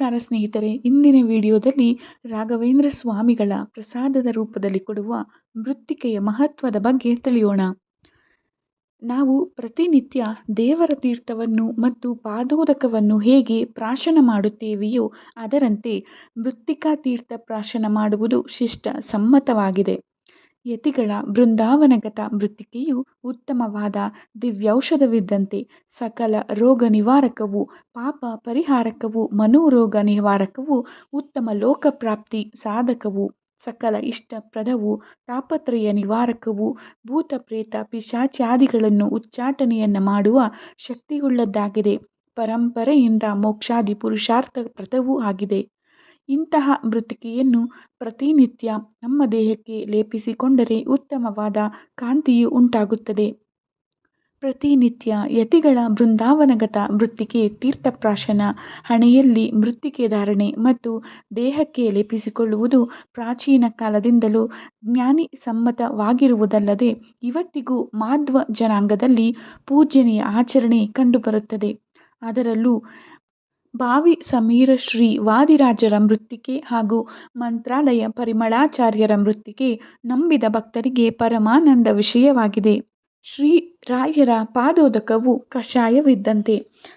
ನಮಸ್ಕಾರ ಸ್ನೇಹಿತರೆ, ಇಂದಿನ ವಿಡಿಯೋದಲ್ಲಿ ರಾಘವೇಂದ್ರ ಸ್ವಾಮಿಗಳ ಪ್ರಸಾದದ ರೂಪದಲ್ಲಿ ಕೊಡುವ ಮೃತ್ತಿಕೆಯ ಮಹತ್ವದ ಬಗ್ಗೆ ತಿಳಿಯೋಣ. ನಾವು ಪ್ರತಿನಿತ್ಯ ದೇವರ ತೀರ್ಥವನ್ನು ಮತ್ತು ಪಾದೋದಕವನ್ನು ಹೇಗೆ ಪ್ರಾಶನ ಮಾಡುತ್ತೇವೆಯೋ ಅದರಂತೆ ಮೃತ್ತಿಕಾ ತೀರ್ಥ ಪ್ರಾಶನ ಮಾಡುವುದು ಶಿಷ್ಟ ಸಮ್ಮತವಾಗಿದೆ. ಯತಿಗಳ ಬೃಂದಾವನಗತ ಮೃತ್ತಿಕೆಯು ಉತ್ತಮವಾದ ದಿವ್ಯೌಷಧವಿದ್ದಂತೆ ಸಕಲ ರೋಗ ನಿವಾರಕವೂ, ಪಾಪ ಪರಿಹಾರಕವೂ, ಮನೋರೋಗ ನಿವಾರಕವೂ, ಉತ್ತಮ ಲೋಕಪ್ರಾಪ್ತಿ ಸಾಧಕವೂ, ಸಕಲ ಇಷ್ಟಪ್ರದವೂ, ತಾಪತ್ರಯ ನಿವಾರಕವೂ ಭೂತ ಪ್ರೇತ ಪಿಶಾಚಾದಿಗಳನ್ನು ಉಚ್ಚಾಟನೆಯನ್ನು ಮಾಡುವ ಶಕ್ತಿಯುಳ್ಳದ್ದಾಗಿದೆ. ಪರಂಪರೆಯಿಂದ ಮೋಕ್ಷಾದಿ ಪುರುಷಾರ್ಥಪ್ರದವೂ ಆಗಿದೆ. ಇಂತಹ ಮೃತ್ತಿಕೆಯನ್ನು ಪ್ರತಿನಿತ್ಯ ನಮ್ಮ ದೇಹಕ್ಕೆ ಲೇಪಿಸಿಕೊಂಡರೆ ಉತ್ತಮವಾದ ಕಾಂತಿಯು ಉಂಟಾಗುತ್ತದೆ. ಪ್ರತಿನಿತ್ಯ ಯತಿಗಳ ಬೃಂದಾವನಗತ ಮೃತ್ತಿಕೆ ತೀರ್ಥಪ್ರಾಶನ ಹಣೆಯಲ್ಲಿ ಮೃತ್ತಿಕೆ ಧಾರಣೆ ಮತ್ತು ದೇಹಕ್ಕೆ ಲೇಪಿಸಿಕೊಳ್ಳುವುದು ಪ್ರಾಚೀನ ಕಾಲದಿಂದಲೂ ಜ್ಞಾನಿ ಸಮ್ಮತವಾಗಿರುವುದಲ್ಲದೆ ಇವತ್ತಿಗೂ ಮಾಧ್ವ ಜನಾಂಗದಲ್ಲಿ ಪೂಜನೀಯ ಆಚರಣೆ ಕಂಡುಬರುತ್ತದೆ. ಅದರಲ್ಲೂ ಭಾವಿ ಸಮೀರ ಶ್ರೀ ವಾದಿರಾಜರ ಮೃತ್ತಿಕೆ ಹಾಗೂ ಮಂತ್ರಾಲಯ ಪರಿಮಳಾಚಾರ್ಯರ ಮೃತ್ತಿಕೆ ನಂಬಿದ ಭಕ್ತರಿಗೆ ಪರಮಾನಂದ ವಿಷಯವಾಗಿದೆ. ಶ್ರೀ ರಾಯರ ಪಾದೋದಕವು ಕಷಾಯವಿದ್ದಂತೆ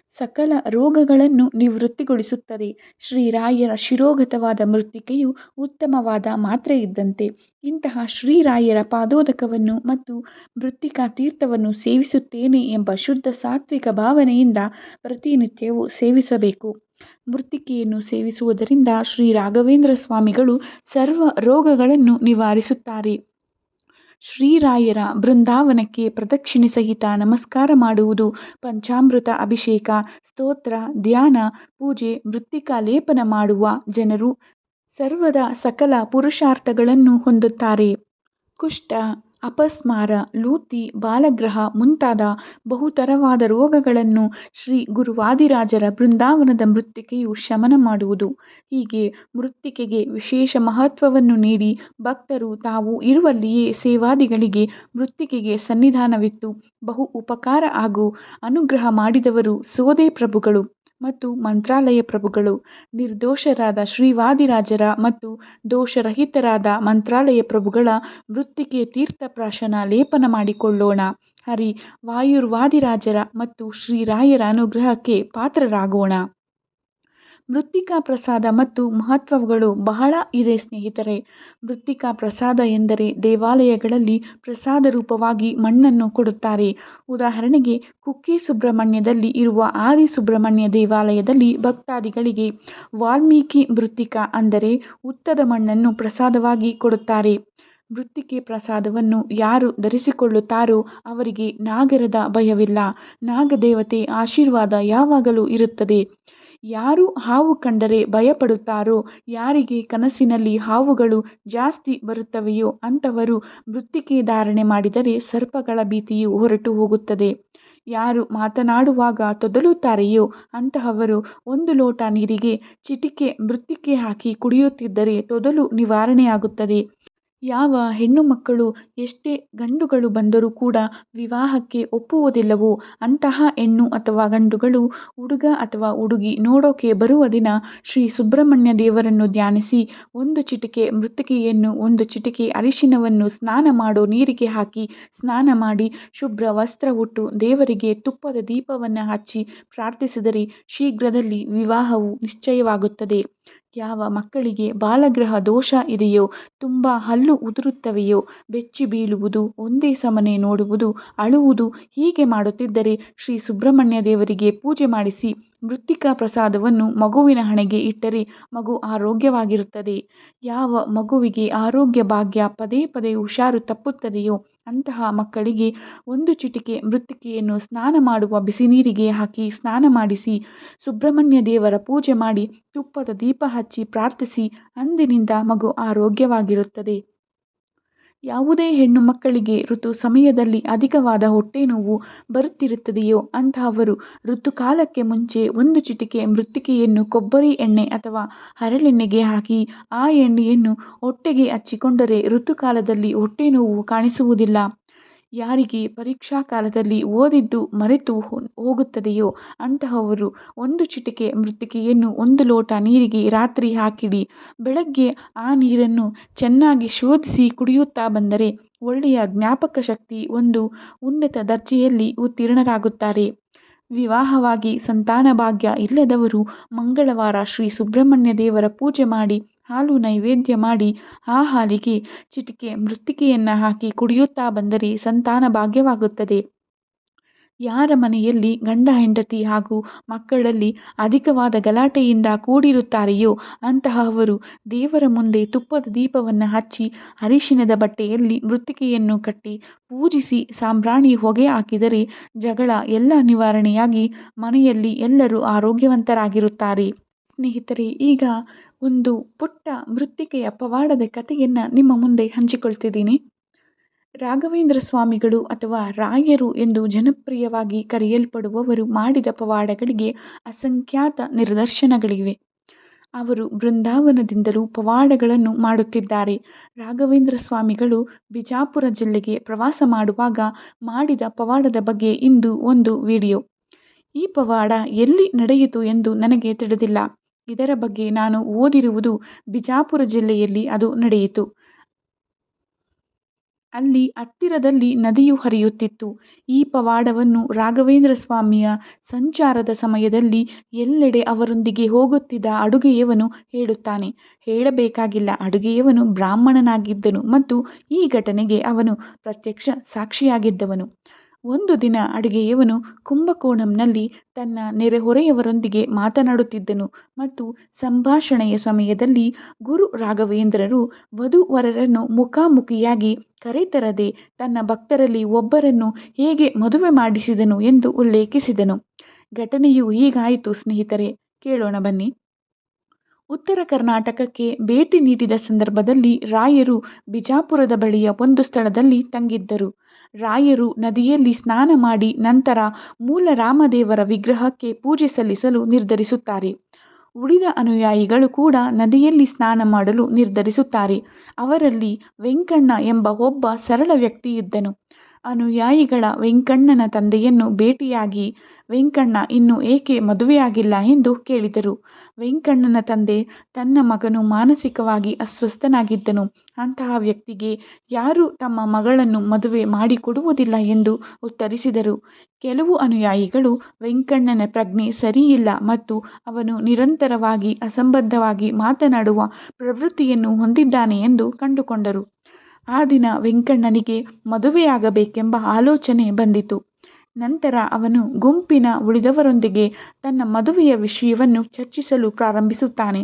ಸಕಲ ರೋಗಗಳನ್ನು ನಿವೃತ್ತಿಗೊಳಿಸುತ್ತದೆ. ಶ್ರೀ ರಾಯರ ಶಿರೋಗತವಾದ ಮೃತ್ತಿಕೆಯು ಉತ್ತಮವಾದ ಮಾತ್ರೆಯಿದ್ದಂತೆ ಇಂತಹ ಶ್ರೀರಾಯರ ಪಾದೋದಕವನ್ನು ಮತ್ತು ಮೃತ್ತಿಕಾ ತೀರ್ಥವನ್ನು ಸೇವಿಸುತ್ತೇನೆ ಎಂಬ ಶುದ್ಧ ಸಾತ್ವಿಕ ಭಾವನೆಯಿಂದ ಪ್ರತಿನಿತ್ಯವೂ ಸೇವಿಸಬೇಕು. ಮೃತ್ತಿಕೆಯನ್ನು ಸೇವಿಸುವುದರಿಂದ ಶ್ರೀ ರಾಘವೇಂದ್ರ ಸ್ವಾಮಿಗಳು ಸರ್ವ ರೋಗಗಳನ್ನು ನಿವಾರಿಸುತ್ತಾರೆ. ಶ್ರೀರಾಯರ ಬೃಂದಾವನಕ್ಕೆ ಪ್ರದಕ್ಷಿಣೆ ಸಹಿತ ನಮಸ್ಕಾರ ಮಾಡುವುದು ಪಂಚಾಮೃತ ಅಭಿಷೇಕ, ಸ್ತೋತ್ರ, ಧ್ಯಾನ, ಪೂಜೆ, ಮೃತ್ತಿಕಾ ಲೇಪನ ಮಾಡುವ ಜನರು. ಸರ್ವದ ಸಕಲ ಪುರುಷಾರ್ಥಗಳನ್ನು ಹೊಂದುತ್ತಾರೆ. ಕುಷ್ಠ ಅಪಸ್ಮಾರ, ಲೂತಿ, ಬಾಲಗ್ರಹ ಮುಂತಾದ ಬಹುತರವಾದ ರೋಗಗಳನ್ನು ಶ್ರೀ ಗುರುವಾದಿರಾಜರ ಬೃಂದಾವನದ ಮೃತ್ತಿಕೆಯು ಶಮನ ಮಾಡುವುದು. ಹೀಗೆ ಮೃತ್ತಿಕೆಗೆ ವಿಶೇಷ ಮಹತ್ವವನ್ನು ನೀಡಿ ಭಕ್ತರು ತಾವು ಇರುವಲ್ಲಿಯೇ ಸೇವಾದಿಗಳಿಗೆ ಮೃತ್ತಿಕೆಗೆ ಸನ್ನಿಧಾನವಿತ್ತು ಬಹು ಉಪಕಾರ ಹಾಗೂ ಅನುಗ್ರಹ ಮಾಡಿದವರು ಸೋದೆ ಪ್ರಭುಗಳು. ಮತ್ತು ಮಂತ್ರಾಲಯ ಪ್ರಭುಗಳು, ನಿರ್ದೋಷರಾದ ಶ್ರೀವಾದಿರಾಜರ ಮತ್ತು ದೋಷರಹಿತರಾದ ಮಂತ್ರಾಲಯ ಪ್ರಭುಗಳ ಮೃತ್ತಿಕೆ ತೀರ್ಥಪ್ರಾಶನ ಲೇಪನ ಮಾಡಿಕೊಳ್ಳೋಣ. ಹರಿ, ವಾಯುರ್ವಾದಿರಾಜರ ಮತ್ತು ಶ್ರೀರಾಯರ ಅನುಗ್ರಹಕ್ಕೆ ಪಾತ್ರರಾಗೋಣ. ಮೃತ್ತಿಕಾ ಪ್ರಸಾದ ಮತ್ತು ಮಹತ್ವಗಳು ಬಹಳ ಇದೆ ಸ್ನೇಹಿತರೆ. ಮೃತ್ತಿಕಾ ಪ್ರಸಾದ ಎಂದರೆ ದೇವಾಲಯಗಳಲ್ಲಿ ಪ್ರಸಾದ ರೂಪವಾಗಿ ಮಣ್ಣನ್ನು ಕೊಡುತ್ತಾರೆ. ಉದಾಹರಣೆಗೆ, ಕುಕ್ಕೆ ಸುಬ್ರಹ್ಮಣ್ಯದಲ್ಲಿ ಇರುವ ಆದಿ ಸುಬ್ರಹ್ಮಣ್ಯ ದೇವಾಲಯದಲ್ಲಿ ಭಕ್ತಾದಿಗಳಿಗೆ ವಾಲ್ಮೀಕಿ ಮೃತ್ತಿಕಾ ಅಂದರೆ ಉತ್ತದ ಮಣ್ಣನ್ನು ಪ್ರಸಾದವಾಗಿ ಕೊಡುತ್ತಾರೆ. ಮೃತ್ತಿಕೆ ಪ್ರಸಾದವನ್ನು ಯಾರು ಧರಿಸಿಕೊಳ್ಳುತ್ತಾರೋ ಅವರಿಗೆ ನಾಗರದ ಭಯವಿಲ್ಲ. ನಾಗದೇವತೆ ಆಶೀರ್ವಾದ ಯಾವಾಗಲೂ ಇರುತ್ತದೆ. ಯಾರು ಹಾವು ಕಂಡರೆ ಭಯಪಡುತ್ತಾರೋ? ಯಾರಿಗೆ ಕನಸಿನಲ್ಲಿ ಹಾವುಗಳು ಜಾಸ್ತಿ ಬರುತ್ತವೆಯೋ ಅಂಥವರು ಮೃತ್ತಿಕೆ ಧಾರಣೆ ಮಾಡಿದರೆ ಸರ್ಪಗಳ ಭೀತಿಯು ಹೊರಟು ಹೋಗುತ್ತದೆ. ಯಾರು ಮಾತನಾಡುವಾಗ ತೊದಲುತ್ತಾರೆಯೋ ಅಂತಹವರು ಒಂದು ಲೋಟ ನೀರಿಗೆ ಚಿಟಿಕೆ ಮೃತ್ತಿಕೆ ಹಾಕಿ ಕುಡಿಯುತ್ತಿದ್ದರೆ ತೊದಲು ನಿವಾರಣೆಯಾಗುತ್ತದೆ. ಯಾವ ಹೆಣ್ಣು ಮಕ್ಕಳು ಎಷ್ಟೇ ಗಂಡುಗಳು ಬಂದರೂ ಕೂಡ ವಿವಾಹಕ್ಕೆ ಒಪ್ಪುವುದಿಲ್ಲವೋ ಅಂತಹ ಹೆಣ್ಣು ಅಥವಾ ಗಂಡುಗಳು ಹುಡುಗ ಅಥವಾ ಹುಡುಗಿ ನೋಡೋಕೆ ಬರುವ ದಿನ ಶ್ರೀ ಸುಬ್ರಹ್ಮಣ್ಯ ದೇವರನ್ನು ಧ್ಯಾನಿಸಿ ಒಂದು ಚಿಟಿಕೆ ಮೃತ್ತಿಕೆಯನ್ನು ಒಂದು ಚಿಟಿಕೆ ಅರಿಶಿನವನ್ನು ಸ್ನಾನ ಮಾಡೋ ನೀರಿಗೆ ಹಾಕಿ ಸ್ನಾನ ಮಾಡಿ ಶುಭ್ರ ವಸ್ತ್ರ ಉಟ್ಟು ದೇವರಿಗೆ ತುಪ್ಪದ ದೀಪವನ್ನು ಹಚ್ಚಿ ಪ್ರಾರ್ಥಿಸಿದರೆ ಶೀಘ್ರದಲ್ಲಿ ವಿವಾಹವು ನಿಶ್ಚಯವಾಗುತ್ತದೆ. ಯಾವ ಮಕ್ಕಳಿಗೆ ಬಾಲಗ್ರಹ ದೋಷ ಇದೆಯೋ, ತುಂಬ ಹಲ್ಲು ಉದುರುತ್ತವೆಯೋ, ಬೆಚ್ಚಿ ಬೀಳುವುದು, ಒಂದೇ ಸಮನೆ ನೋಡುವುದು, ಅಳುವುದು ಹೀಗೆ ಮಾಡುತ್ತಿದ್ದರೆ ಶ್ರೀ ಸುಬ್ರಹ್ಮಣ್ಯ ದೇವರಿಗೆ ಪೂಜೆ ಮಾಡಿಸಿ ಮೃತ್ತಿಕಾ ಪ್ರಸಾದವನ್ನು ಮಗುವಿನ ಹಣೆಗೆ ಇಟ್ಟರೆ ಮಗು ಆರೋಗ್ಯವಾಗಿರುತ್ತದೆ. ಯಾವ ಮಗುವಿಗೆ ಆರೋಗ್ಯ ಭಾಗ್ಯ ಪದೇ ಪದೇ ಹುಷಾರು ತಪ್ಪುತ್ತದೆಯೋ ಅಂತಹ ಮಕ್ಕಳಿಗೆ ಒಂದು ಚಿಟಿಕೆ ಮೃತ್ತಿಕೆಯನ್ನು ಸ್ನಾನ ಮಾಡುವ ಬಿಸಿ ನೀರಿಗೆ ಹಾಕಿ ಸ್ನಾನ ಮಾಡಿಸಿ, ಸುಬ್ರಹ್ಮಣ್ಯ ದೇವರ ಪೂಜೆ ಮಾಡಿ ತುಪ್ಪದ ದೀಪ ಹಚ್ಚಿ ಪ್ರಾರ್ಥಿಸಿ, ಅಂದಿನಿಂದ ಮಗು ಆರೋಗ್ಯವಾಗಿರುತ್ತದೆ. ಯಾವುದೇ ಹೆಣ್ಣು ಮಕ್ಕಳಿಗೆ ಋತು ಸಮಯದಲ್ಲಿ ಅಧಿಕವಾದ ಹೊಟ್ಟೆ ನೋವು ಬರುತ್ತಿರುತ್ತದೆಯೋ ಅಂತಹವರು ಋತುಕಾಲಕ್ಕೆ ಮುಂಚೆ ಒಂದು ಚಿಟಿಕೆ ಮೃತ್ತಿಕೆಯನ್ನು ಕೊಬ್ಬರಿ ಎಣ್ಣೆ ಅಥವಾ ಹರಳೆಣ್ಣೆಗೆ ಹಾಕಿ ಆ ಎಣ್ಣೆಯನ್ನು ಹೊಟ್ಟೆಗೆ ಹಚ್ಚಿಕೊಂಡರೆ ಋತುಕಾಲದಲ್ಲಿ ಹೊಟ್ಟೆ ನೋವು ಕಾಣಿಸುವುದಿಲ್ಲ. ಯಾರಿಗೆ ಪರೀಕ್ಷಾ ಕಾಲದಲ್ಲಿ ಓದಿದ್ದು ಮರೆತು ಹೋಗುತ್ತದೆಯೋ ಅಂತಹವರು ಒಂದು ಚಿಟಿಕೆ ಮೃತ್ತಿಕೆಯನ್ನು ಒಂದು ಲೋಟ ನೀರಿಗೆ ರಾತ್ರಿ ಹಾಕಿಡಿ. ಬೆಳಗ್ಗೆ ಆ ನೀರನ್ನು ಚೆನ್ನಾಗಿ ಶೋಧಿಸಿ ಕುಡಿಯುತ್ತಾ ಬಂದರೆ ಒಳ್ಳೆಯ ಜ್ಞಾಪಕ ಶಕ್ತಿ ಒಂದು ಉನ್ನತ ದರ್ಜೆಯಲ್ಲಿ ಉತ್ತೀರ್ಣರಾಗುತ್ತಾರೆ. ವಿವಾಹವಾಗಿ ಸಂತಾನ ಭಾಗ್ಯ ಇಲ್ಲದವರು ಮಂಗಳವಾರ ಶ್ರೀ ಸುಬ್ರಹ್ಮಣ್ಯ ದೇವರ ಪೂಜೆ ಮಾಡಿ ಹಾಲು ನೈವೇದ್ಯ ಮಾಡಿ ಆ ಹಾಲಿಗೆ ಚಿಟಿಕೆ ಮೃತ್ತಿಕೆಯನ್ನು ಹಾಕಿ ಕುಡಿಯುತ್ತಾ ಬಂದರೆ ಸಂತಾನ ಭಾಗ್ಯವಾಗುತ್ತದೆ. ಯಾರ ಮನೆಯಲ್ಲಿ ಗಂಡ, ಹೆಂಡತಿ ಹಾಗೂ ಮಕ್ಕಳಲ್ಲಿ ಅಧಿಕವಾದ ಗಲಾಟೆಯಿಂದ ಕೂಡಿರುತ್ತಾರೆಯೋ ಅಂತಹವರು ದೇವರ ಮುಂದೆ ತುಪ್ಪದ ದೀಪವನ್ನು ಹಚ್ಚಿ ಅರಿಶಿನದ ಬಟ್ಟೆಯಲ್ಲಿ ಮೃತ್ತಿಕೆಯನ್ನು ಕಟ್ಟಿ ಪೂಜಿಸಿ ಸಾಂಬ್ರಾಣಿ ಹೊಗೆ ಹಾಕಿದರೆ ಜಗಳ ಎಲ್ಲ ನಿವಾರಣೆಯಾಗಿ ಮನೆಯಲ್ಲಿ ಎಲ್ಲರೂ ಆರೋಗ್ಯವಂತರಾಗಿರುತ್ತಾರೆ. ಸ್ನೇಹಿತರೆ, ಈಗ ಒಂದು ಪುಟ್ಟ ಮೃತ್ತಿಕೆಯ ಪವಾಡದ ಕಥೆಯನ್ನು ನಿಮ್ಮ ಮುಂದೆ ಹಂಚಿಕೊಳ್ತಿದ್ದೀನಿ. ರಾಘವೇಂದ್ರ ಸ್ವಾಮಿಗಳು ಅಥವಾ ರಾಯರು ಎಂದು ಜನಪ್ರಿಯವಾಗಿ ಕರೆಯಲ್ಪಡುವವರು ಮಾಡಿದ ಪವಾಡಗಳಿಗೆ ಅಸಂಖ್ಯಾತ ನಿದರ್ಶನಗಳಿವೆ. ಅವರು ಬೃಂದಾವನದಿಂದಲೂ ಪವಾಡಗಳನ್ನು ಮಾಡುತ್ತಿದ್ದಾರೆ. ರಾಘವೇಂದ್ರ ಸ್ವಾಮಿಗಳು ಬಿಜಾಪುರ ಜಿಲ್ಲೆಗೆ ಪ್ರವಾಸ ಮಾಡುವಾಗ ಮಾಡಿದ ಪವಾಡದ ಬಗ್ಗೆ ಇಂದು ಒಂದು ವಿಡಿಯೋ. ಈ ಪವಾಡ ಎಲ್ಲಿ ನಡೆಯಿತು ಎಂದು ನನಗೆ ತಿಳಿದಿಲ್ಲ. ಇದರ ಬಗ್ಗೆ ನಾನು ಓದಿರುವುದು ಬಿಜಾಪುರ ಜಿಲ್ಲೆಯಲ್ಲಿ ಅದು ನಡೆಯಿತು. ಅಲ್ಲಿ ಹತ್ತಿರದಲ್ಲಿ ನದಿಯು ಹರಿಯುತ್ತಿತ್ತು. ಈ ಪವಾಡವನ್ನು ರಾಘವೇಂದ್ರ ಸ್ವಾಮಿಯ ಸಂಚಾರದ ಸಮಯದಲ್ಲಿ ಎಲ್ಲೆಡೆ ಅವರೊಂದಿಗೆ ಹೋಗುತ್ತಿದ್ದ ಅಡುಗೆಯವನು ಹೇಳುತ್ತಾನೆ. ಹೇಳಬೇಕಾಗಿಲ್ಲ, ಅಡುಗೆಯವನು ಬ್ರಾಹ್ಮಣನಾಗಿದ್ದನು ಮತ್ತು ಈ ಘಟನೆಗೆ ಅವನು ಪ್ರತ್ಯಕ್ಷ ಸಾಕ್ಷಿಯಾಗಿದ್ದವನು. ಒಂದು ದಿನ ಅಡುಗೆಯವನು ಕುಂಭಕೋಣಂನಲ್ಲಿ ತನ್ನ ನೆರೆಹೊರೆಯವರೊಂದಿಗೆ ಮಾತನಾಡುತ್ತಿದ್ದನು ಮತ್ತು ಸಂಭಾಷಣೆಯ ಸಮಯದಲ್ಲಿ ಗುರು ರಾಘವೇಂದ್ರರು ವಧುವರರನ್ನು ಮುಖಾಮುಖಿಯಾಗಿ ಕರೆತರದೆ ತನ್ನ ಭಕ್ತರಲ್ಲಿ ಒಬ್ಬರನ್ನು ಹೇಗೆ ಮದುವೆ ಮಾಡಿಸಿದನು ಎಂದು ಉಲ್ಲೇಖಿಸಿದನು. ಘಟನೆಯು ಹೀಗಾಯಿತು, ಸ್ನೇಹಿತರೆ. ಕೇಳೋಣ ಬನ್ನಿ. ಉತ್ತರ ಕರ್ನಾಟಕಕ್ಕೆ ಭೇಟಿ ನೀಡಿದ ಸಂದರ್ಭದಲ್ಲಿ ರಾಯರು ಬಿಜಾಪುರದ ಬಳಿಯ ಒಂದು ಸ್ಥಳದಲ್ಲಿ ತಂಗಿದ್ದರು. ರಾಯರು ನದಿಯಲ್ಲಿ ಸ್ನಾನ ಮಾಡಿ ನಂತರ ಮೂಲ ರಾಮದೇವರ ವಿಗ್ರಹಕ್ಕೆ ಪೂಜೆ ಸಲ್ಲಿಸಲು ನಿರ್ಧರಿಸುತ್ತಾರೆ. ಉಳಿದ ಅನುಯಾಯಿಗಳು ಕೂಡ ನದಿಯಲ್ಲಿ ಸ್ನಾನ ಮಾಡಲು ನಿರ್ಧರಿಸುತ್ತಾರೆ. ಅವರಲ್ಲಿ ವೆಂಕಣ್ಣ ಎಂಬ ಒಬ್ಬ ಸರಳ ವ್ಯಕ್ತಿ ಇದ್ದನು ಅನುಯಾಯಿಗಳ ವೆಂಕಣ್ಣನ ತಂದೆಯನ್ನು ಭೇಟಿಯಾಗಿ, ವೆಂಕಣ್ಣ, ಇನ್ನೂ ಏಕೆ ಮದುವೆಯಾಗಿಲ್ಲ? ಎಂದು ಕೇಳಿದರು. ವೆಂಕಣ್ಣನ ತಂದೆ ತನ್ನ ಮಗನು ಮಾನಸಿಕವಾಗಿ ಅಸ್ವಸ್ಥನಾಗಿದ್ದನು. ಅಂತಹ ವ್ಯಕ್ತಿಗೆ ಯಾರು ತಮ್ಮ ಮಗಳನ್ನು ಮದುವೆ ಮಾಡಿಕೊಡುವುದಿಲ್ಲ ಎಂದು ಉತ್ತರಿಸಿದರು. ಕೆಲವು ಅನುಯಾಯಿಗಳು, ವೆಂಕಣ್ಣನ ಪ್ರಜ್ಞೆ ಸರಿಯಿಲ್ಲ ಮತ್ತು ಅವನು ನಿರಂತರವಾಗಿ ಅಸಂಬದ್ಧವಾಗಿ ಮಾತನಾಡುವ ಪ್ರವೃತ್ತಿಯನ್ನು ಹೊಂದಿದ್ದಾನೆ ಎಂದು ಕಂಡುಕೊಂಡರು. ಆ ದಿನ ವೆಂಕಣ್ಣನಿಗೆ ಮದುವೆಯಾಗಬೇಕೆಂಬ ಆಲೋಚನೆ ಬಂದಿತು. ನಂತರ ಅವನು ಗುಂಪಿನ ಉಳಿದವರೊಂದಿಗೆ ತನ್ನ ಮದುವೆಯ ವಿಷಯವನ್ನು ಚರ್ಚಿಸಲು ಪ್ರಾರಂಭಿಸುತ್ತಾನೆ.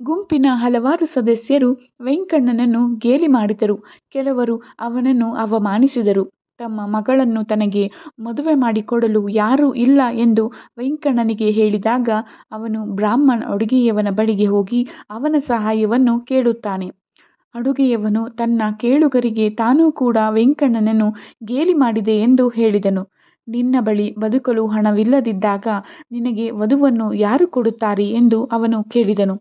ಗುಂಪಿನ ಹಲವಾರು ಸದಸ್ಯರು ವೆಂಕಣ್ಣನನ್ನು ಗೇಲಿ ಮಾಡಿದರು. ಕೆಲವರು ಅವನನ್ನು ಅವಮಾನಿಸಿದರು. ತಮ್ಮ ಮಗಳನ್ನು ತನಗೆ ಮದುವೆ ಮಾಡಿಕೊಡಲು ಯಾರೂ ಇಲ್ಲ ಎಂದು ವೆಂಕಣ್ಣನಿಗೆ ಹೇಳಿದಾಗ ಅವನು ಬ್ರಾಹ್ಮಣ ಅಡುಗೆಯವನ ಬಳಿಗೆ ಹೋಗಿ ಅವನ ಸಹಾಯವನ್ನು ಕೇಳುತ್ತಾನೆ. ಅಡುಗೆಯವನು ತನ್ನ ಕೇಳುಗರಿಗೆ ತಾನೂ ಕೂಡ ವೆಂಕಣ್ಣನನ್ನು ಗೇಲಿ ಮಾಡಿದೆ ಎಂದು ಹೇಳಿದನು. ನಿನ್ನ ಬಳಿ ಬದುಕಲು ಹಣವಿಲ್ಲದಿದ್ದಾಗ ನಿನಗೆ ವಧುವನ್ನು ಯಾರು ಕೊಡುತ್ತಾರೆ ಎಂದು ಅವನು ಕೇಳಿದನು.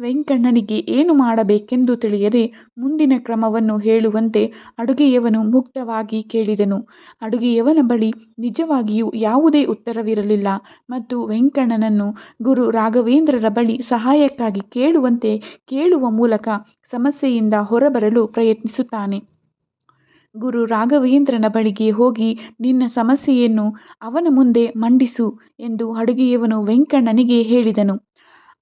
ವೆಂಕಣ್ಣನಿಗೆ ಏನು ಮಾಡಬೇಕೆಂದು ತಿಳಿಯದೆ ಮುಂದಿನ ಕ್ರಮವನ್ನು ಹೇಳುವಂತೆ ಅಡುಗೆಯವನು ಮುಕ್ತವಾಗಿ ಕೇಳಿದನು. ಅಡುಗೆಯವನ ಬಳಿ ನಿಜವಾಗಿಯೂ ಯಾವುದೇ ಉತ್ತರವಿರಲಿಲ್ಲ ಮತ್ತು ವೆಂಕಣ್ಣನನ್ನು ಗುರು ರಾಘವೇಂದ್ರರ ಬಳಿ ಸಹಾಯಕ್ಕಾಗಿ ಕೇಳುವಂತೆ ಕೇಳುವ ಮೂಲಕ ಸಮಸ್ಯೆಯಿಂದ ಹೊರಬರಲು ಪ್ರಯತ್ನಿಸುತ್ತಾನೆ. ಗುರು ರಾಘವೇಂದ್ರನ ಬಳಿಗೆ ಹೋಗಿ ನಿನ್ನ ಸಮಸ್ಯೆಯನ್ನು ಅವನ ಮುಂದೆ ಮಂಡಿಸು ಎಂದು ಅಡುಗೆಯವನು ವೆಂಕಣ್ಣನಿಗೆ ಹೇಳಿದನು.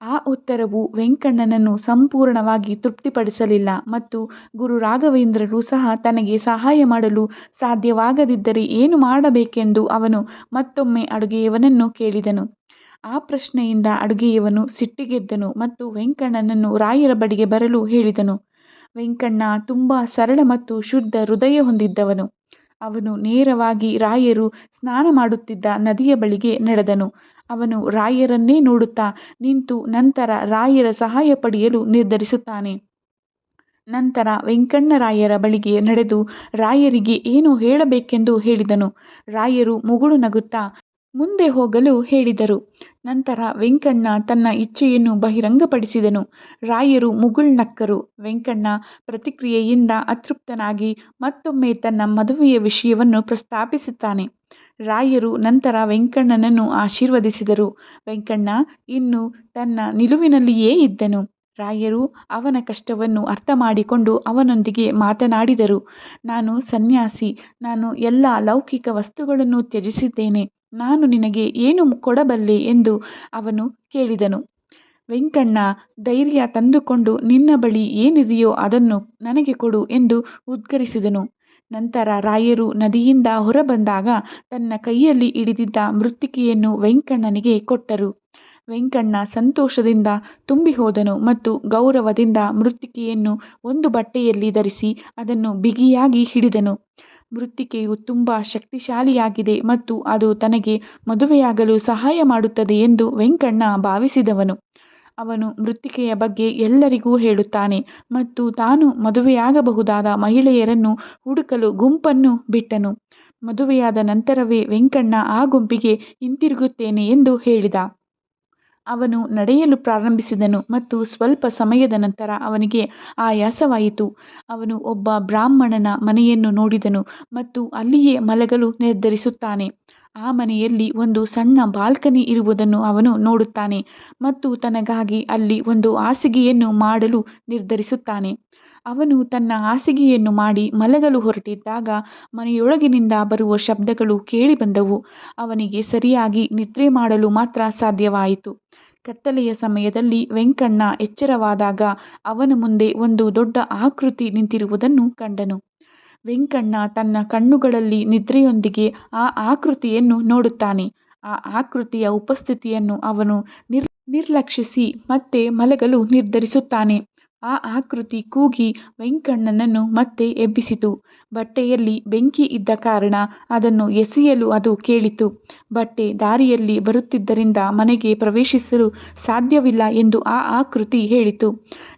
ಆ ಉತ್ತರವು ವೆಂಕಣ್ಣನನ್ನು ಸಂಪೂರ್ಣವಾಗಿ ತೃಪ್ತಿಪಡಿಸಲಿಲ್ಲ ಮತ್ತು ಗುರು ರಾಘವೇಂದ್ರರು ಸಹ ತನಗೆ ಸಹಾಯ ಮಾಡಲು ಸಾಧ್ಯವಾಗದಿದ್ದರೆ ಏನು ಮಾಡಬೇಕೆಂದು ಅವನು ಮತ್ತೊಮ್ಮೆ ಅಡುಗೆಯವನನ್ನು ಕೇಳಿದನು. ಆ ಪ್ರಶ್ನೆಯಿಂದ ಅಡುಗೆಯವನು ಸಿಟ್ಟಿಗೆದ್ದನು ಮತ್ತು ವೆಂಕಣ್ಣನನ್ನು ರಾಯರ ಬಳಿಗೆ ಬರಲು ಹೇಳಿದನು. ವೆಂಕಣ್ಣ ತುಂಬ ಸರಳ ಮತ್ತು ಶುದ್ಧ ಹೃದಯ ಹೊಂದಿದ್ದವನು. ಅವನು ನೇರವಾಗಿ ರಾಯರು ಸ್ನಾನ ಮಾಡುತ್ತಿದ್ದ ನದಿಯ ಬಳಿಗೆ ನಡೆದನು. ಅವನು ರಾಯರನ್ನೇ ನೋಡುತ್ತಾ ನಿಂತು ನಂತರ ರಾಯರ ಸಹಾಯ ಪಡೆಯಲು ನಿರ್ಧರಿಸುತ್ತಾನೆ. ನಂತರ ವೆಂಕಣ್ಣರಾಯರ ಬಳಿಗೆ ನಡೆದು ರಾಯರಿಗೆ ಏನು ಹೇಳಬೇಕೆಂದು ಹೇಳಿದನು. ರಾಯರು ಮುಗುಳು ನಗುತ್ತಾ ಮುಂದೆ ಹೋಗಲು ಹೇಳಿದರು. ನಂತರ ವೆಂಕಣ್ಣ ತನ್ನ ಇಚ್ಛೆಯನ್ನು ಬಹಿರಂಗಪಡಿಸಿದನು. ರಾಯರು ಮುಗುಳ್ನಕ್ಕರು ವೆಂಕಣ್ಣ ಪ್ರತಿಕ್ರಿಯೆಯಿಂದ ಅತೃಪ್ತನಾಗಿ ಮತ್ತೊಮ್ಮೆ ತನ್ನ ಮದುವೆಯ ವಿಷಯವನ್ನು ಪ್ರಸ್ತಾಪಿಸುತ್ತಾನೆ. ರಾಯರು ನಂತರ ವೆಂಕಣ್ಣನನ್ನು ಆಶೀರ್ವದಿಸಿದರು. ವೆಂಕಣ್ಣ ಇನ್ನು ತನ್ನ ನಿಲುವಿನಲ್ಲಿಯೇ ಇದ್ದನು. ರಾಯರು ಅವನ ಕಷ್ಟವನ್ನು ಅರ್ಥ ಮಾಡಿಕೊಂಡು ಅವನೊಂದಿಗೆ ಮಾತನಾಡಿದರು. ನಾನು ಸನ್ಯಾಸಿ, ನಾನು ಎಲ್ಲ ಲೌಕಿಕ ವಸ್ತುಗಳನ್ನು ತ್ಯಜಿಸಿದ್ದೇನೆ. ನಾನು ನಿನಗೆ ಏನು ಕೊಡಬಲ್ಲೆ ಎಂದು ಅವನು ಕೇಳಿದನು. ವೆಂಕಣ್ಣ, ಧೈರ್ಯ ತಂದುಕೊಂಡು ನಿನ್ನ ಬಳಿ ಏನಿದೆಯೋ ಅದನ್ನು ನನಗೆ ಕೊಡು ಎಂದು ಉದ್ಗರಿಸಿದನು. ನಂತರ ರಾಯರು ನದಿಯಿಂದ ಹೊರಬಂದಾಗ ತನ್ನ ಕೈಯಲ್ಲಿ ಹಿಡಿದಿದ್ದ ಮೃತ್ತಿಕೆಯನ್ನು ವೆಂಕಣ್ಣನಿಗೆ ಕೊಟ್ಟರು. ವೆಂಕಣ್ಣ ಸಂತೋಷದಿಂದ ತುಂಬಿ ಹೋದನು ಮತ್ತು ಗೌರವದಿಂದ ಮೃತ್ತಿಕೆಯನ್ನು ಒಂದು ಬಟ್ಟೆಯಲ್ಲಿ ಧರಿಸಿ ಅದನ್ನು ಬಿಗಿಯಾಗಿ ಹಿಡಿದನು. ಮೃತ್ತಿಕೆಯು ತುಂಬ ಶಕ್ತಿಶಾಲಿಯಾಗಿದೆ ಮತ್ತು ಅದು ತನಗೆ ಮದುವೆಯಾಗಲು ಸಹಾಯ ಮಾಡುತ್ತದೆ ಎಂದು ವೆಂಕಣ್ಣ ಭಾವಿಸಿದವನು. ಅವನು ಮೃತ್ತಿಕೆಯ ಬಗ್ಗೆ ಎಲ್ಲರಿಗೂ ಹೇಳುತ್ತಾನೆ ಮತ್ತು ತಾನು ಮದುವೆಯಾಗಬಹುದಾದ ಮಹಿಳೆಯರನ್ನು ಹುಡುಕಲು ಗುಂಪನ್ನು ಬಿಟ್ಟನು. ಮದುವೆಯಾದ ನಂತರವೇ ವೆಂಕಣ್ಣ ಆ ಗುಂಪಿಗೆ ಹಿಂತಿರುಗುತ್ತೇನೆ ಎಂದು ಹೇಳಿದ. ಅವನು ನಡೆಯಲು ಪ್ರಾರಂಭಿಸಿದನು ಮತ್ತು ಸ್ವಲ್ಪ ಸಮಯದ ನಂತರ ಅವನಿಗೆ ಆಯಾಸವಾಯಿತು. ಅವನು ಒಬ್ಬ ಬ್ರಾಹ್ಮಣನ ಮನೆಯನ್ನು ನೋಡಿದನು ಮತ್ತು ಅಲ್ಲಿಯೇ ಮಲಗಲು ನಿರ್ಧರಿಸುತ್ತಾನೆ. ಆ ಮನೆಯಲ್ಲಿ ಒಂದು ಸಣ್ಣ ಬಾಲ್ಕನಿ ಇರುವುದನ್ನು ಅವನು ನೋಡುತ್ತಾನೆ ಮತ್ತು ತನಗಾಗಿ ಅಲ್ಲಿ ಒಂದು ಹಾಸಿಗೆಯನ್ನು ಮಾಡಲು ನಿರ್ಧರಿಸುತ್ತಾನೆ. ಅವನು ತನ್ನ ಹಾಸಿಗೆಯನ್ನು ಮಾಡಿ ಮಲಗಲು ಹೊರಟಿದ್ದಾಗ ಮನೆಯೊಳಗಿನಿಂದ ಬರುವ ಶಬ್ದಗಳು ಕೇಳಿಬಂದವು ಅವನಿಗೆ ಸರಿಯಾಗಿ ನಿದ್ರೆ ಮಾಡಲು ಮಾತ್ರ ಸಾಧ್ಯವಾಯಿತು. ಕತ್ತಲೆಯ ಸಮಯದಲ್ಲಿ ವೆಂಕಣ್ಣ ಎಚ್ಚರವಾದಾಗ ಅವನ ಮುಂದೆ ಒಂದು ದೊಡ್ಡ ಆಕೃತಿ ನಿಂತಿರುವುದನ್ನು ಕಂಡನು. ವೆಂಕಣ್ಣ ತನ್ನ ಕಣ್ಣುಗಳಲ್ಲಿ ನಿದ್ರೆಯೊಂದಿಗೆ ಆ ಆಕೃತಿಯನ್ನು ನೋಡುತ್ತಾನೆ. ಆ ಆಕೃತಿಯ ಉಪಸ್ಥಿತಿಯನ್ನು ಅವನು ನಿರ್, ನಿರ್ಲಕ್ಷಿಸಿ ಮತ್ತೆ ಮಲಗಲು ನಿರ್ಧರಿಸುತ್ತಾನೆ. ಆ ಆಕೃತಿ ಕೂಗಿ ವೆಂಕಣ್ಣನನ್ನು ಮತ್ತೆ ಎಬ್ಬಿಸಿತು. ಬಟ್ಟೆಯಲ್ಲಿ ಬೆಂಕಿ ಇದ್ದ ಕಾರಣ ಅದನ್ನು ಎಸೆಯಲು ಅದು ಕೇಳಿತು. ಬಟ್ಟೆ ದಾರಿಯಲ್ಲಿ ಬರುತ್ತಿದ್ದರಿಂದ ಮನೆಗೆ ಪ್ರವೇಶಿಸಲು ಸಾಧ್ಯವಿಲ್ಲ ಎಂದು ಆ ಆಕೃತಿ ಹೇಳಿತು.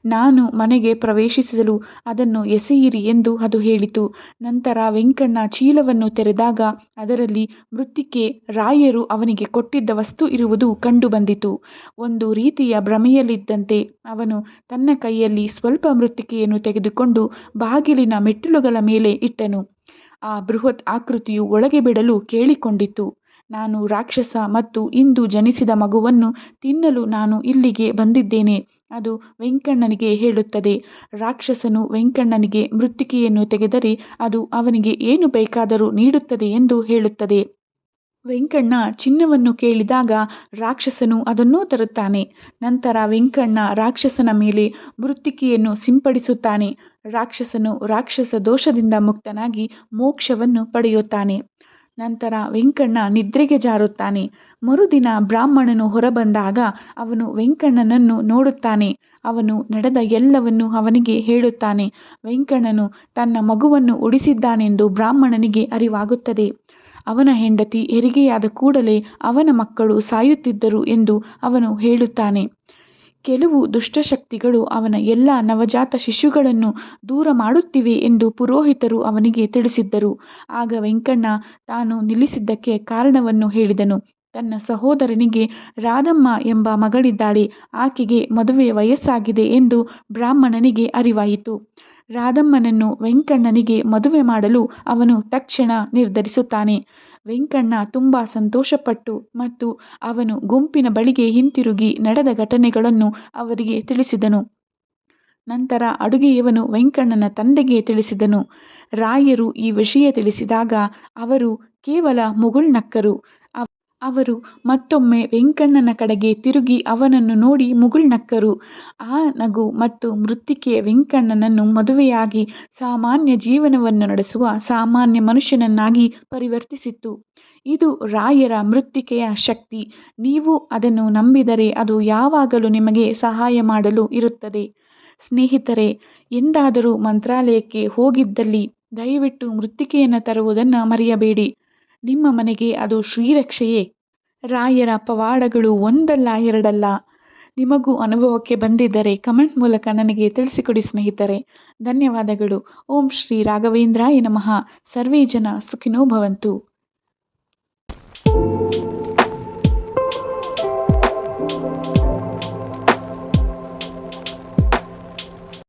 ನಾನು ಮನೆಗೆ ಪ್ರವೇಶಿಸಲು ಅದನ್ನು ಎಸೆಯಿರಿ ಎಂದು ಅದು ಹೇಳಿತು. ನಂತರ ವೆಂಕಣ್ಣ ಚೀಲವನ್ನು ತೆರೆದಾಗ ಅದರಲ್ಲಿ ಮೃತ್ತಿಕೆ ರಾಯರು ಅವನಿಗೆ ಕೊಟ್ಟಿದ್ದ ವಸ್ತು ಇರುವುದು ಕಂಡುಬಂದಿತು ಒಂದು ರೀತಿಯ ಭ್ರಮೆಯಲ್ಲಿದ್ದಂತೆ ಅವನು ತನ್ನ ಕೈಯಲ್ಲಿ ಸ್ವಲ್ಪ ಮೃತ್ತಿಕೆಯನ್ನು ತೆಗೆದುಕೊಂಡು ಬಾಗಿಲಿನ ಮೆಟ್ಟಿಲುಗಳ ಮೇಲೆ ಇಟ್ಟನು. ಆ ಬೃಹತ್ ಆಕೃತಿಯು ಒಳಗೆ ಬಿಡಲು ಕೇಳಿಕೊಂಡಿತು. ನಾನು ರಾಕ್ಷಸ ಮತ್ತು ಇಂದು ಜನಿಸಿದ ಮಗುವನ್ನು ತಿನ್ನಲು ನಾನು ಇಲ್ಲಿಗೆ ಬಂದಿದ್ದೇನೆ. ಅದು ವೆಂಕಣ್ಣನಿಗೆ ಹೇಳುತ್ತದೆ. ರಾಕ್ಷಸನು ವೆಂಕಣ್ಣನಿಗೆ ಮೃತ್ತಿಕೆಯನ್ನು ತೆಗೆದರೆ ಅದು ಅವನಿಗೆ ಏನು ಬೇಕಾದರೂ ನೀಡುತ್ತದೆ ಎಂದು ಹೇಳುತ್ತದೆ. ವೆಂಕಣ್ಣ ಚಿನ್ನವನ್ನು ಕೇಳಿದಾಗ ರಾಕ್ಷಸನು ಅದನ್ನೂ ತರುತ್ತಾನೆ. ನಂತರ ವೆಂಕಣ್ಣ ರಾಕ್ಷಸನ ಮೇಲೆ ಮೃತ್ತಿಕೆಯನ್ನು ಸಿಂಪಡಿಸುತ್ತಾನೆ. ರಾಕ್ಷಸನು ರಾಕ್ಷಸ ದೋಷದಿಂದ ಮುಕ್ತನಾಗಿ ಮೋಕ್ಷವನ್ನು ಪಡೆಯುತ್ತಾನೆ. ನಂತರ ವೆಂಕಣ್ಣ ನಿದ್ರೆಗೆ ಜಾರುತ್ತಾನೆ. ಮರುದಿನ ಬ್ರಾಹ್ಮಣನು ಹೊರಬಂದಾಗ ಅವನು ವೆಂಕಣ್ಣನನ್ನು ನೋಡುತ್ತಾನೆ. ಅವನು ನಡೆದ ಎಲ್ಲವನ್ನು ಅವನಿಗೆ ಹೇಳುತ್ತಾನೆ. ವೆಂಕಣ್ಣನು ತನ್ನ ಮಗುವನ್ನು ಉಡಿಸಿದ್ದಾನೆಂದು ಬ್ರಾಹ್ಮಣನಿಗೆ ಅರಿವಾಗುತ್ತದೆ. ಅವನ ಹೆಂಡತಿ ಹೆರಿಗೆಯಾದ ಕೂಡಲೇ ಅವನ ಮಕ್ಕಳು ಸಾಯುತ್ತಿದ್ದರು ಎಂದು ಅವನು ಹೇಳುತ್ತಾನೆ. ಕೆಲವು ದುಷ್ಟಶಕ್ತಿಗಳು ಅವನ ಎಲ್ಲ ನವಜಾತ ಶಿಶುಗಳನ್ನು ದೂರ ಮಾಡುತ್ತಿವೆ ಎಂದು ಪುರೋಹಿತರು ಅವನಿಗೆ ತಿಳಿಸಿದ್ದರು. ಆಗ ವೆಂಕಣ್ಣ ತಾನು ನಿಲ್ಲಿಸಿದ್ದಕ್ಕೆ ಕಾರಣವನ್ನು ಹೇಳಿದನು. ತನ್ನ ಸಹೋದರನಿಗೆ ರಾಧಮ್ಮ ಎಂಬ ಮಗಳಿದ್ದಾಳೆ. ಆಕೆಗೆ ಮದುವೆ ವಯಸ್ಸಾಗಿದೆ ಎಂದು ಬ್ರಾಹ್ಮಣನಿಗೆ ಅರಿವಾಯಿತು. ರಾಧಮ್ಮನನ್ನು ವೆಂಕಣ್ಣನಿಗೆ ಮದುವೆ ಮಾಡಲು ಅವನು ತಕ್ಷಣ ನಿರ್ಧರಿಸುತ್ತಾನೆ. ವೆಂಕಣ್ಣ ತುಂಬ ಸಂತೋಷಪಟ್ಟು ಮತ್ತು ಅವನು ಗುಂಪಿನ ಬಳಿಗೆ ಹಿಂತಿರುಗಿ ನಡೆದ ಘಟನೆಗಳನ್ನು ಅವರಿಗೆ ತಿಳಿಸಿದನು. ನಂತರ ಅಡುಗೆಯವನು ವೆಂಕಣ್ಣನ ತಂದೆಗೆ ತಿಳಿಸಿದನು. ರಾಯರು ಈ ವಿಷಯ ತಿಳಿಸಿದಾಗ ಅವರು ಕೇವಲ ಮುಗುಳ್ನಕ್ಕರು. ಅವರು ಮತ್ತೊಮ್ಮೆ ವೆಂಕಣ್ಣನ ಕಡೆಗೆ ತಿರುಗಿ ಅವನನ್ನು ನೋಡಿ ಮುಗುಳ್ನಕ್ಕರು ಆ ನಗು ಮತ್ತು ಮೃತ್ತಿಕೆಯ ವೆಂಕಣ್ಣನನ್ನು ಮದುವೆಯಾಗಿ ಸಾಮಾನ್ಯ ಜೀವನವನ್ನು ನಡೆಸುವ ಸಾಮಾನ್ಯ ಮನುಷ್ಯನನ್ನಾಗಿ ಪರಿವರ್ತಿಸಿತ್ತು. ಇದು ರಾಯರ ಮೃತ್ತಿಕೆಯ ಶಕ್ತಿ. ನೀವು ಅದನ್ನು ನಂಬಿದರೆ ಅದು ಯಾವಾಗಲೂ ನಿಮಗೆ ಸಹಾಯ ಮಾಡಲು ಇರುತ್ತದೆ. ಸ್ನೇಹಿತರೆ, ಎಂದಾದರೂ ಮಂತ್ರಾಲಯಕ್ಕೆ ಹೋಗಿದ್ದಲ್ಲಿ ದಯವಿಟ್ಟು ಮೃತ್ತಿಕೆಯನ್ನು ತರುವುದನ್ನು ಮರೆಯಬೇಡಿ. ನಿಮ್ಮ ಮನೆಗೆ ಅದು ಶ್ರೀರಕ್ಷೆಯೇ. ರಾಯರ ಪವಾಡಗಳು ಒಂದಲ್ಲ ಎರಡಲ್ಲ. ನಿಮಗೂ ಅನುಭವಕ್ಕೆ ಬಂದಿದ್ದರೆ ಕಮೆಂಟ್ ಮೂಲಕ ನನಗೆ ತಿಳಿಸಿಕೊಡಿ ಸ್ನೇಹಿತರೆ. ಧನ್ಯವಾದಗಳು. ಓಂ ಶ್ರೀ ರಾಘವೇಂದ್ರಾಯ ನಮಃ. ಸರ್ವೇ ಜನ ಸುಖಿನೋ ಭವಂತು.